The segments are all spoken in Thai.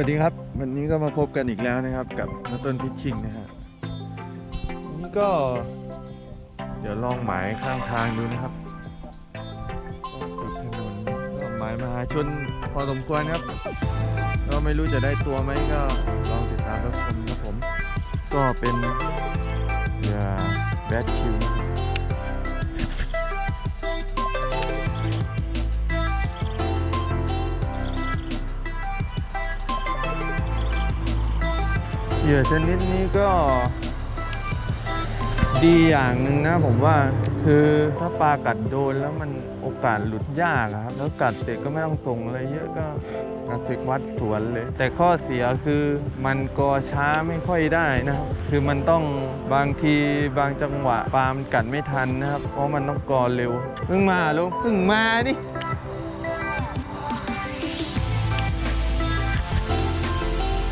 วัสดีครับ วันนี้ก็มาพบกันอีกแล้วนะครับ กับนต้นพิชชิงนะฮะนี่ก็ เดี๋ยวลองหมายข้างทางดูนะครับติดถนนหมายมหาชนพอสมควรครับ ก็ไม่รู้จะได้ตัวไหมก็ลองติดตามรับชมครับผม ก็เป็นเรือแบทคิว เหยื่อชนิดนี้ก็ ดีอย่างหนึ่งนะผมว่าคือถ้าปลากัดโดนแล้วมันโอกาสหลุดยากอะครับ แล้วกัดเสร็จก็ไม่ต้องส่งอะไรเยอะก็กระสิกวัดสวนเลย แต่ข้อเสียคือมันกอช้าไม่ค่อยได้นะครับ คือมันต้องบางทีบางจังหวะปลามันกัดไม่ทันนะครับ เพราะมันต้องกอเร็วเพิ่งมาลูกเพิ่งมาดิ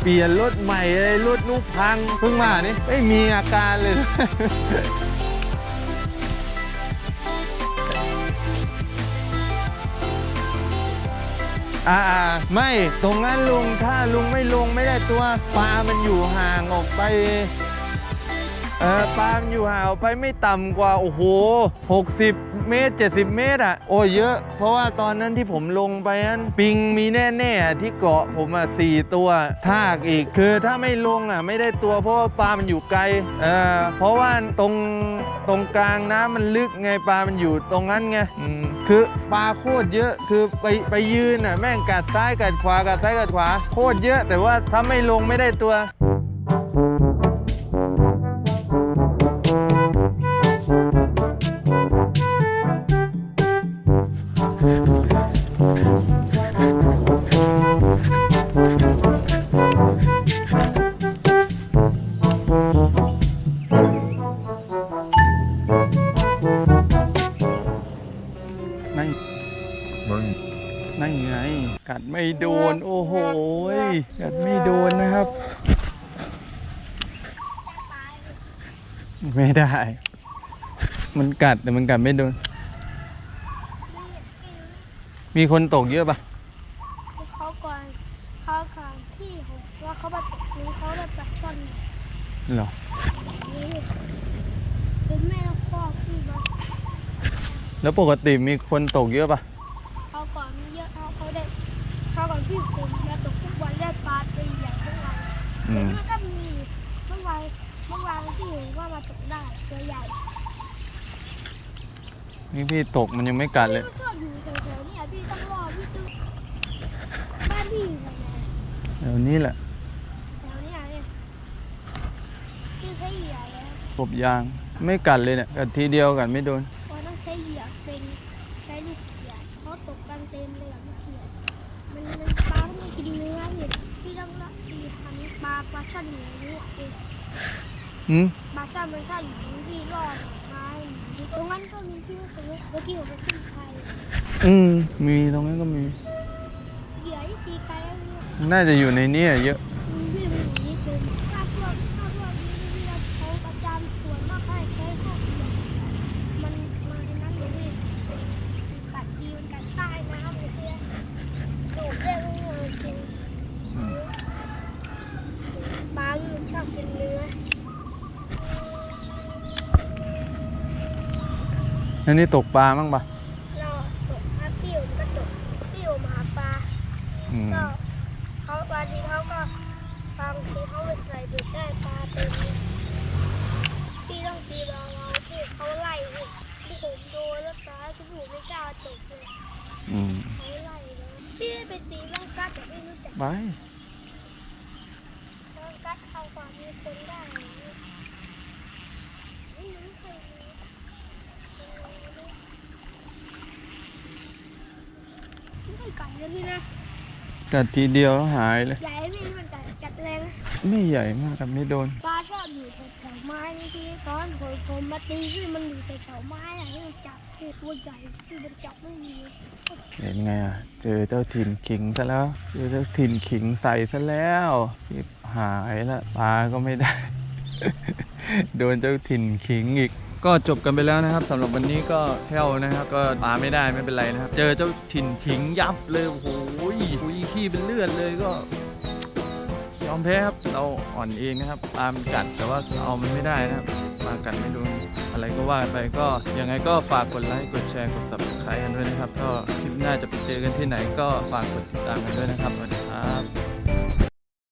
ปลี่ยนรถใหม่เลยรถนุกพังเพิ่งมานี่ไม่มีอาการเลยอ่าอ่าไม่ตรงนั้นลุงถ้าลุงไม่ลงไม่ได้ตัวปลามันอยู่ห่างออกไป เออปลามันอยู่ห่างไปไม่ต่ำกว่า โอ้โห 60 เมตร 70 เมตรอะ โอ้เยอะ เพราะว่าตอนนั้นที่ผมลงไปนั้นปิงมีแน่ๆอ่ที่เกาะผมอะสี่ตัวทากอีก คือถ้าไม่ลงอะไม่ได้ตัวเพราะว่าปลามันอยู่ไกลเออเพราะว่าตรงตรงกลางน้ำมันลึกไงปลามันอยู่ตรงนั้นไงอืมคือปลาโคตรเยอะคือไปไปยืนอะแม่งกัดซ้ายกัดขวากัดซ้ายกัดขวาโคตรเยอะ แต่ว่าถ้าไม่ลงไม่ได้ตัว ไม่โดน โอ้โหยกัดไม่โดนนะครับ ไม่ได้ มันกัดแต่มันกัดไม่โดน มีคนตกเยอะปะเขาก่อนเขาก่อนที่ผมว่าเขามาตกนี้เขาได้ปลาช่อนเหรอนี้เป็นแม่พ่อที่มาแล้วปกติมีคนตกเยอะปะ เขาก่อนเยอะเขาเขาได้ เขาก่อนพี่ผมมาตกทุกวันได้ปลาตัวใหญ่ทุกวันอืม มันก็มีเมื่อวานเมื่อวานที่เห็นว่ามาตกได้ตัวใหญ่นี่พี่ตกมันยังไม่กัดเลยพี่ก็ชอบอยู่แถวๆเนี่ยพี่ต้องรอพี่ต้องบ้านพี่อยู่ไหนเดี๋ยวนี้แหละแถวเนี้เนี่ยพี่ใช้เหยื่อแล้วกบยาง ไม่กัดเลยเนี่ยกัดทีเดียวกัดไม่โดน พอต้องใช้เหยื่อเป็นใช้ลูกเหยื่อเขาตกกันเต็มเลยอะลูกเหยื่อมันมันปลาที่มันกินเนื้อเนี่ยพี่ต้องละพี่ทำปลาปลาช่อนอยู่ในนี้เอง หืมปลาช่อนมันช่อนอยู่ในที่รอดไม้อยู่ตรงนั้นก็มีที่ตรงนี้เมื่อกี้ผมไปขึ้นไทยอืมมีตรงนั้นก็มีเหยื่อที่ตีไกลแล้วเนี่ยน่าจะอยู่ในนี้อะเยอะ พี่มันอยู่นี่เต็มถ้าพวกถ้าพวกนี้ที่เราเขาประจำส่วนมากให้ใช้พวกเหยื่อมันมันไอ้นั้นเลยพี่กัดดีมันกัดใต้น้ำเลยพี่ดูดได้ไม่เลยจริง อืม ปลามันชอบกินเนื้อ แล้วนี่ตกปลาบ้างปะเราตกปลาปิ้วก็ตกปิ้วมาหาปลาอืมก็เขาบางทีเขาก็บางทีเขาไปใส่เบ็ดได้ปลาเต็มเลยพี่ต้องตีเบาๆที่เขาไล่พี่ที่ผมโดนแล้วปลาที่ผมไม่กล้าตกเลยอืมเขาไล่เลยพี่ไปตีแมงกัดแต่ไม่รู้จัก ไป แมงกัดเข้าความมีคนได้ไหมไม่รู้ใครรู้ไม่เคย กัดเลยพี่นะกัดทีเดียวแล้วหายเลย ใหญ่พี่มันกัดกัดแรงนะไม่ใหญ่มากกัดไม่โดน ปลาชอบอยู่แถวๆไม้นี่พี่ตอนผมผมมาตีที่มันอยู่แถวๆไม้อะที่มันจับที่ตัวใหญ่ที่มันจับไม่มีเห็นไงอะ เจอเจ้าถิ่นขิงซะแล้ว เจอเจ้าถิ่นขิงใส่ซะแล้วชิบหายละปลาก็ไม่ได้ โดนเจ้าถิ่นขิงอีก ก็จบกันไปแล้วนะครับสำหรับวันนี้ก็แค่วนะครับ ก็ปาไม่ได้ไม่เป็นไรนะครับ เจอเจ้าถิ่นขิงยับเลยโอ้โหคุยขี้เป็นเลือดเลยก็ยอมแพ้ครับเราอ่อนเองนะครับปามันกัดแต่ว่าเอามันไม่ได้นะครับปลากัดไม่โดนอะไรก็ว่าไปก็ยังไงก็ฝากกดไลค์กดแชร์กด subscribe กันด้วยนะครับ ก็คลิปหน้าจะไปเจอกันที่ไหนก็ฝากกดติดตามกันด้วยนะครับสวัสดีครับ